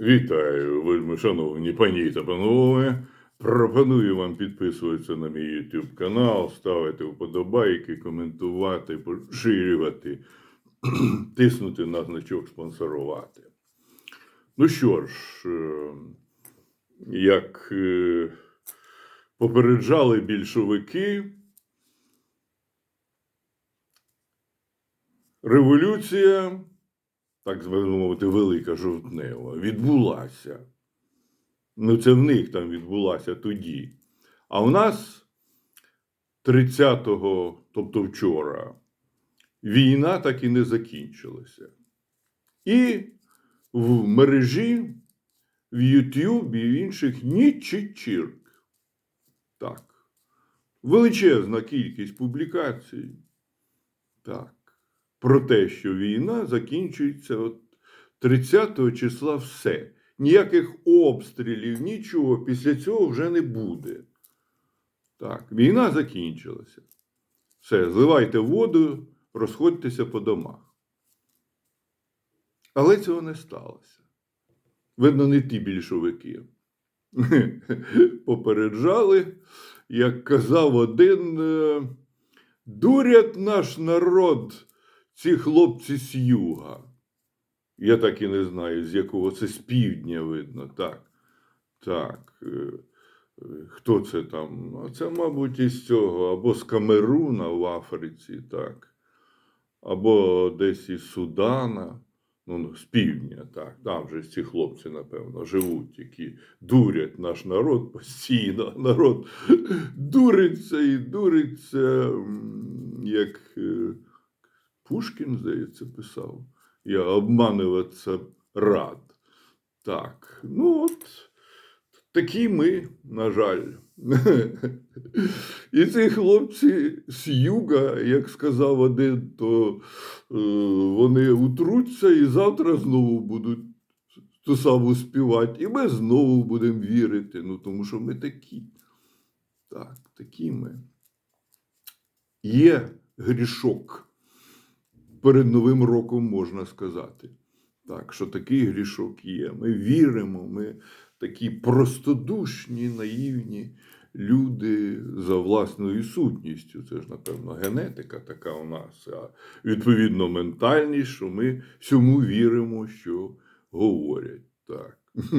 Вітаю, вельми шановні пані та панове. Пропоную вам підписуватися на мій YouTube канал, ставити вподобайки, коментувати, поширювати, тиснути на значок спонсорувати. Ну що ж, е, як е, попереджали більшовики, революція так би мовити, велика жовтнева, відбулася. Ну, це в них там відбулася тоді. А в нас 30-го, тобто вчора, війна так і не закінчилася. І в мережі, в Ютубі і в інших ні чирк. Так. Величезна кількість публікацій. Так про те, що війна закінчується от 30 числа все. Ніяких обстрілів, нічого після цього вже не буде. Так, війна закінчилася. Все, зливайте воду, розходьтеся по домах. Але цього не сталося. Видно, не ті більшовики. Попереджали, як казав один, е, дурять наш народ ці хлопці з юга. Я так і не знаю, з якого це з півдня видно. Так. Так. е, е, Хто це там? А це, мабуть, із цього, або з Камеруна в Африці, так. Або десь із Судана, ну, ну, з півдня, так. Там же ці хлопці, напевно, живуть, які дурять наш народ постійно. Народ дуриться і дуриться, як. Пушкін, здається, писав. Я обмануватися рад. Так, ну от такі ми, на жаль. І ці хлопці з юга, як сказав один, то е, вони утруться і завтра знову будуть ту саму співати. І ми знову будемо вірити. Ну, тому що ми такі. Так, такі ми. Є грішок перед Новим роком можна сказати. Так, що такий грішок є. Ми віримо, ми такі простодушні, наївні люди за власною сутністю. Це ж, напевно, генетика така у нас, а відповідно ментальність, що ми всьому віримо, що говорять. Так.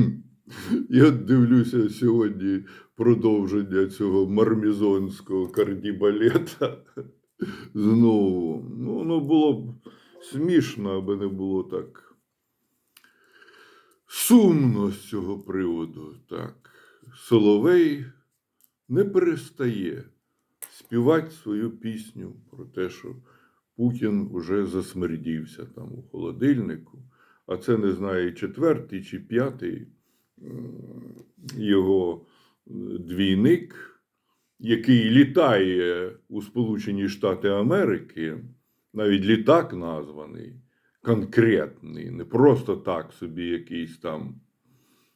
Я дивлюся сьогодні продовження цього мармізонського кардібалета. Знову. Ну, воно було б смішно, аби не було так сумно з цього приводу. Так. Соловей не перестає співати свою пісню про те, що Путін вже засмердівся там у холодильнику, а це не знаю, четвертий чи п'ятий його двійник який літає у Сполучені Штати Америки, навіть літак названий, конкретний, не просто так собі якийсь там,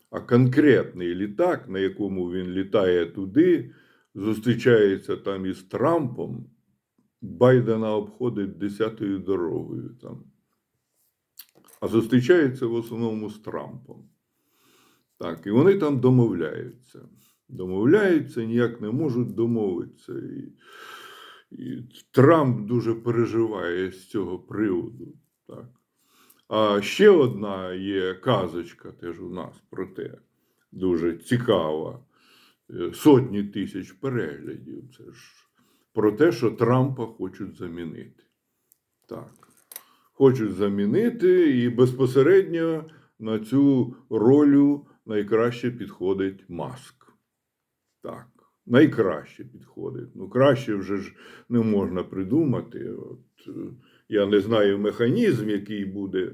а конкретний літак, на якому він літає туди, зустрічається там із Трампом, Байдена обходить десятою дорогою там. А зустрічається в основному з Трампом. Так, і вони там домовляються домовляються, ніяк не можуть домовитися. І, і Трамп дуже переживає з цього приводу. Так. А ще одна є казочка теж у нас про те, дуже цікава. Е, Сотні тисяч переглядів. Це ж про те, що Трампа хочуть замінити. Так. Хочуть замінити, і безпосередньо на цю роль найкраще підходить маск. Так, найкраще підходить. Ну, краще вже ж не можна придумати. От, е, я не знаю механізм, який буде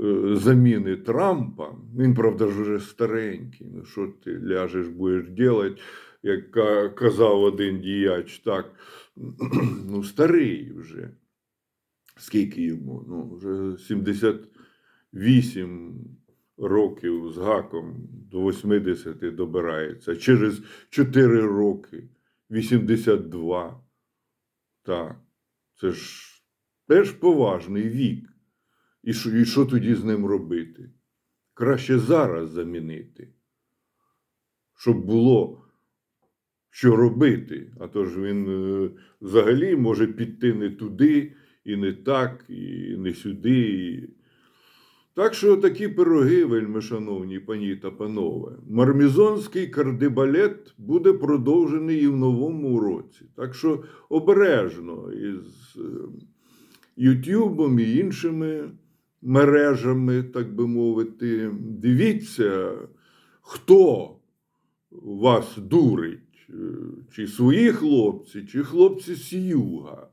е, заміни Трампа. Він, правда, ж вже старенький. Ну, що ти ляжеш, будеш робити, як казав один діяч, так, ну, старий вже. Скільки йому? Ну, вже 78 років з гаком до 80 добирається. Через 4 роки 82. Так, це ж теж поважний вік. І що, і що тоді з ним робити? краще зараз замінити, щоб було що робити. А то ж він е, взагалі може піти не туди, і не так, і не сюди. І... Так що такі пироги, вельми шановні пані та панове. Мармізонський кардибалет буде продовжений і в новому році. Так що обережно із е, Ютубом і іншими мережами, так би мовити. Дивіться, хто вас дурить, е, чи свої хлопці, чи хлопці з юга.